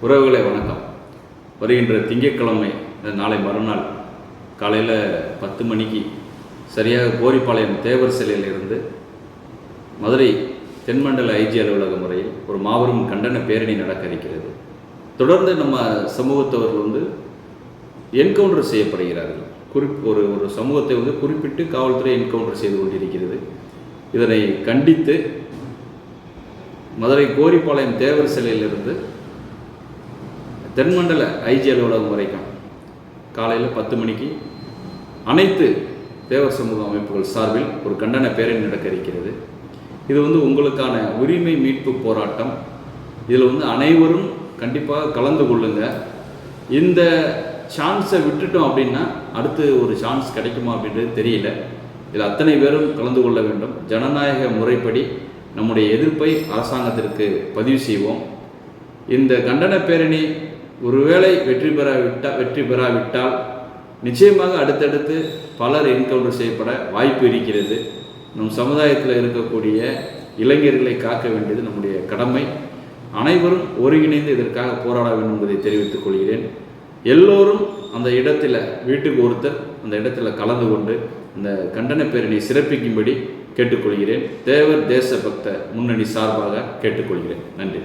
உறவுகளை வணக்கம். வருகின்ற திங்கட்கிழமை நாளை மறுநாள் காலையில் பத்து மணிக்கு சரியாக கோரிப்பாளையம் தேவர் சிலையிலிருந்து மதுரை தென்மண்டல ஐஜி அலுவலக முறையில் ஒரு மாபெரும் கண்டன பேரணி நடக்க இருக்கிறது. தொடர்ந்து நம்ம சமூகத்தவர்கள் வந்து என்கவுண்டர் செய்யப்படுகிறார்கள். குறிப் ஒரு ஒரு சமூகத்தை வந்து குறிப்பிட்டு காவல்துறை என்கவுண்டர் செய்து கொண்டிருக்கிறது. இதனை கண்டித்து மதுரை கோரிப்பாளையம் தேவர் சிலையிலிருந்து தென்மண்டல ஐஜி அலுவலகம் வரைக்கும் காலையில் பத்து மணிக்கு அனைத்து தேவர் சமூக அமைப்புகள் சார்பில் ஒரு கண்டன பேரணி நடக்க இருக்கிறது. இது வந்து உங்களுக்கான உரிமை மீட்பு போராட்டம். இதில் வந்து அனைவரும் கண்டிப்பாக கலந்து கொள்ளுங்க. இந்த சான்ஸை விட்டுட்டோம் அப்படின்னா அடுத்து ஒரு சான்ஸ் கிடைக்குமா அப்படின்றது தெரியல. இதில் அத்தனை பேரும் கலந்து கொள்ள வேண்டும். ஜனநாயக முறைப்படி நம்முடைய எதிர்ப்பை அரசாங்கத்திற்கு பதிவு செய்வோம். இந்த கண்டன பேரணி ஒருவேளை வெற்றி பெறாவிட்டால் வெற்றி பெறாவிட்டால் நிச்சயமாக அடுத்தடுத்து பலர் என்கவுண்டர் செய்யப்பட வாய்ப்பு இருக்கிறது. நம் சமுதாயத்தில் இருக்கக்கூடிய இளைஞர்களை காக்க வேண்டியது நம்முடைய கடமை. அனைவரும் ஒருங்கிணைந்து இதற்காக போராட வேண்டும் என்பதை தெரிவித்துக் கொள்கிறேன். எல்லோரும் அந்த இடத்துல வீட்டுக்கு ஒருத்தர் அந்த இடத்துல கலந்து கொண்டு இந்த கண்டன பேரணியை சிறப்பிக்கும்படி கேட்டுக்கொள்கிறேன். தேவர் தேசபக்த முன்னணி சார்பாக கேட்டுக்கொள்கிறேன். நன்றி.